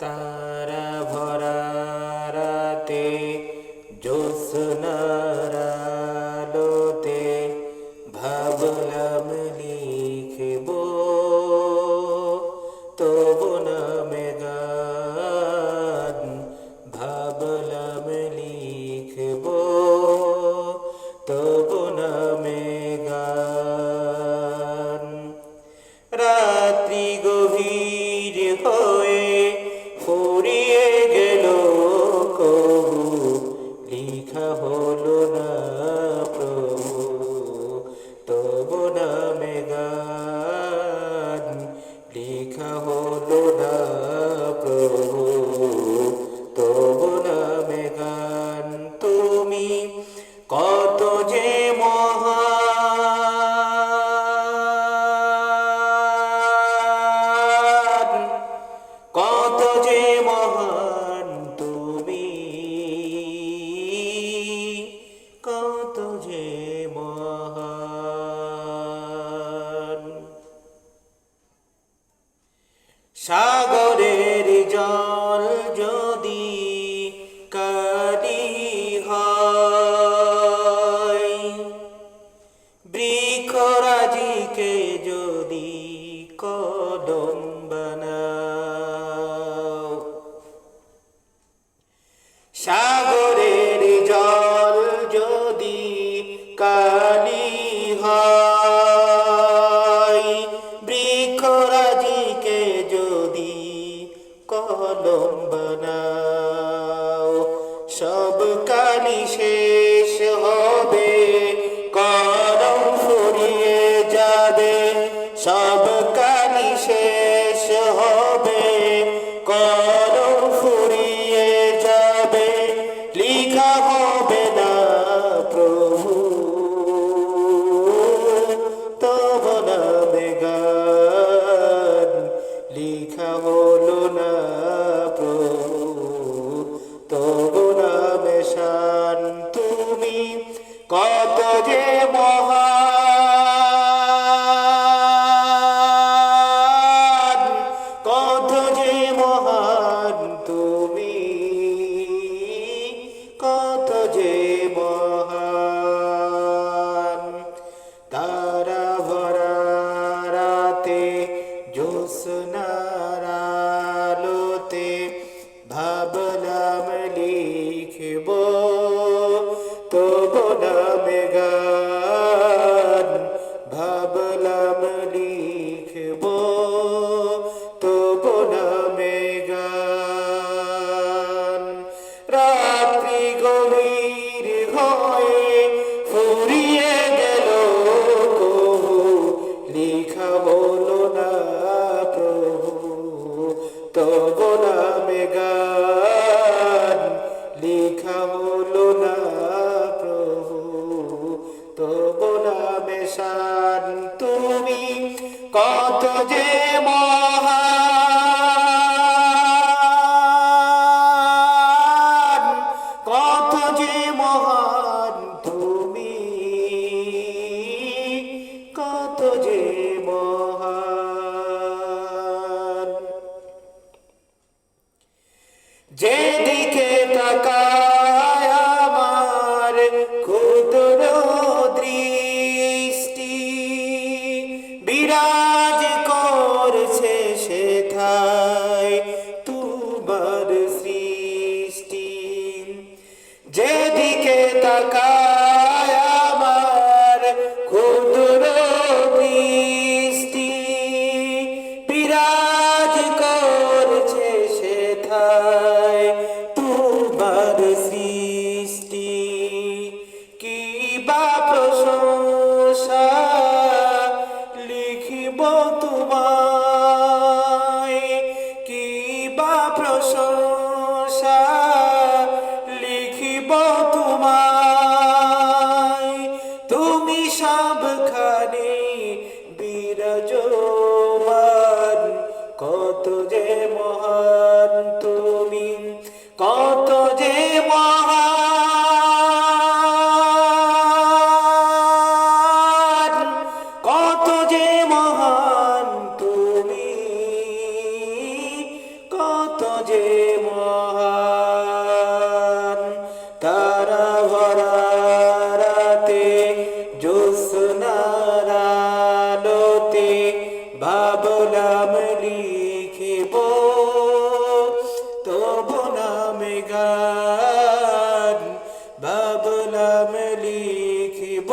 তারা ভরা রাতে জ্যোৎস্নার আলোতে ভাবলাম লিখব সাগরের কলম বানাও সব কালি শেষ হবে কলম ফুরিয়ে যাবে। সব কালি শেষ হবে কলম ফুরিয়ে যাবে। লিখা হবে না প্রভু, তব নামে গান। লিখা হলো না যে মহান তারা ভরা রাতে জ্যোৎস্নার আলোতে ভাবলাম লিখব তবু নামে গান ভাবলাম লিখব না প্রভু, তবু নামে তুমি কত যে কত যে মহান তুমি, কত যে যেদিকে তাকায় তোমার সৃষ্টি, কি বা প্রশংসা লিখিব তোমায়? কি বা প্রশংসা লিখিব তোমায়? তুমি সবখানে বিরাজ যে মহান। তারা ভরা রাতে জ্যোৎস্নার আলোতে ভাবলাম লিখিব। তবু নামে গান ভাবলাম লিখিব।